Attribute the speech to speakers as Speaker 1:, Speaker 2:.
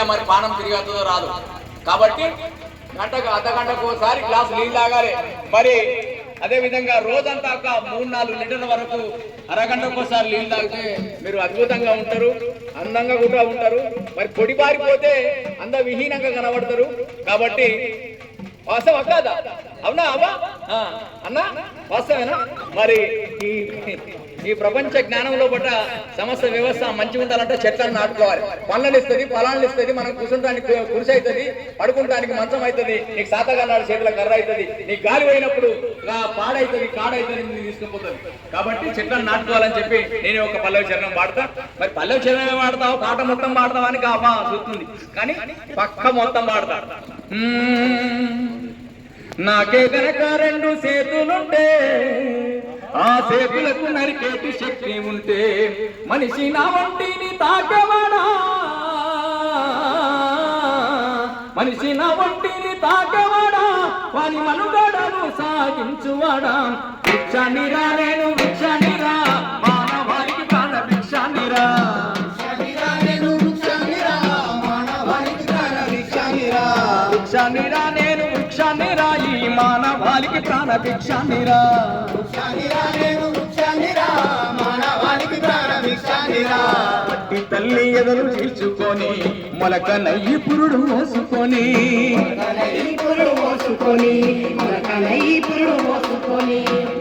Speaker 1: పెట్టినా మరి పానం తిరిగి వస్తుందో రాదు. కాబట్టి గంటకు అర్ధ గంటకు ఒకసారి గ్లాస్ నీళ్ళు తాగాలి. మరి అదే విధంగా రోజంతా ఒక మూడు నాలుగు లీటర్ల వరకు అరగంటకు ఒకసారి నీళ్ళు తాగితే మీరు అద్భుతంగా ఉంటారు అందంగా కూడా ఉంటారు. మరి పొడి పారిపోతే అంద విహీనంగా కనబడతారు. కాబట్టి వాస్తవ కాదా అవునా అవా అన్నా వాస్తవేనా? మరి ఈ ప్రపంచ జ్ఞానంలో పట్ట సమస్త వ్యవస్థ మంచి ఉండాలంటే చెట్లను నాటుకోవాలి. పళ్ళని ఇస్తుంది ఫలాలను ఇస్తుంది మనం కూర్చుంటానికి కురిసి అవుతుంది పడుకుంటానికి మంచం అవుతుంది నీకు సాతగానాడు చేతుల కర్ర అవుతుంది నీకు గాలి పోయినప్పుడు పాడైతుంది కాడైతుంది తీసుకుపోతుంది. కాబట్టి చెట్లను నాటుకోవాలని చెప్పి నేను ఒక పల్లవి చరణం పాడతా. మరి పల్లవి చరణం పాడతావు? పాట మొత్తం పాడతావు అని కాపా చూస్తుంది. కానీ పక్క మొత్తం పాడతా. నాకే గనక రెండు చేతులుంటే ఆ చేతులకు నరికేటి శక్తి ఉంటే మనిషి నా వంటిని తాకవాడా? మనిషి నా వంటిని తాకవాడా? వాని మనుగడను సాగించువాడా? వృక్ష నేను వృక్ష మానవాళికి ప్రాణ భిక్షానిరా పట్టి తల్లి ఎదలు తీర్చుకొని మొలక నయ్యి పురుడు మోసుకొని.
Speaker 2: మోసుకొని మోసుకొని.
Speaker 1: మానవ